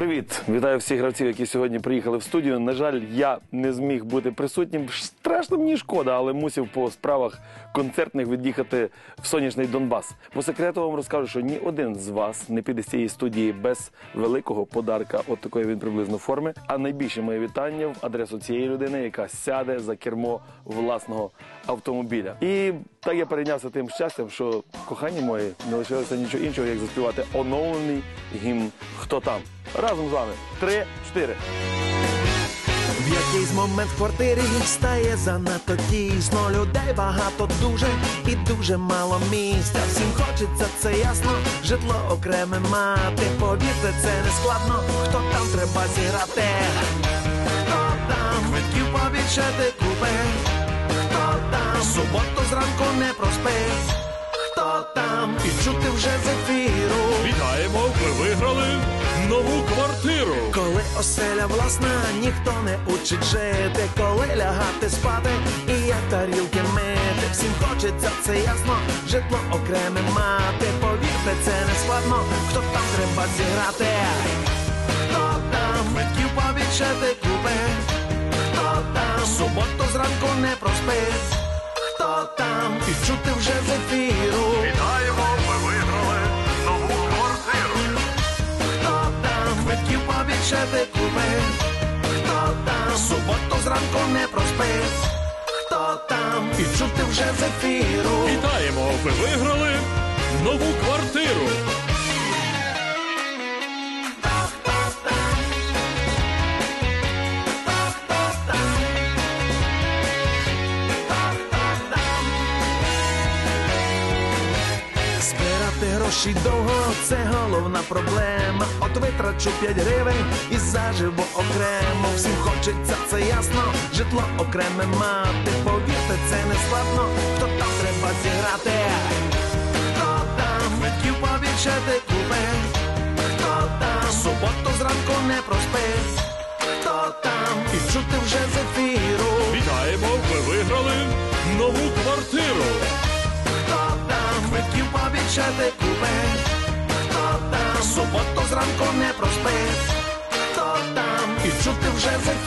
Привіт! Вітаю всіх гравців, які сьогодні приїхали в студію. На жаль, я не зміг бути присутнім. Страшно мені шкода, але мусив по справах концертних від'їхати в сонячний Донбас. По секрету вам розкажу, що ні один з вас не піде з цієї студії без великого подарка, от такої він приблизно форми. А найбільше моє вітання в адресу цієї людини, яка сяде за кермо власного автомобіля. І так я перейнявся тим щастям, що кохані мої не лишилося нічого іншого, як заспівати оновлений гімн Хто там. Разом з вами. Три, чотири. В якийсь момент в квартирі стає занадто тісно. Людей багато дуже і дуже мало місця. Всім хочеться, це ясно. Житло окреме мати. Повірте, це не складно. Хто там треба зіграти? Хто там? Квитків побільшати купе. Хто там? Суботу зранку не проспить. Хто там? І чути вже квартиру. Коли оселя власна, ніхто не учить жити, коли лягати спати і як тарілки мити. Всім хочеться, це ясно, житло окреме мати. Повірте, це не складно, хто там треба зіграти. Хто там квитків побільшати купи? Хто там суботу зранку не проспить? Хто там і чути вже ефіру? Побільшати купи? Хто там суботу зранку не проспить? Хто там і чути вже з ефіру? Вітаємо, ви виграли нову квартиру. Гроші довго це головна проблема. От витрачу 5 гривень і заживо окремо. Всім хочеться, це ясно. Житло окреме мати. Повірте, це не складно. Хто там треба зіграти? Хто там квитків побільшати купи? Хто там суботу зранку не проспить? Хто там і чути вже з ефіру? Вітаємо, ви виграли нову квартиру. Хто там квитків побільшати купи? Хто там суботу зранку не проспить? Хто там і чути вже за?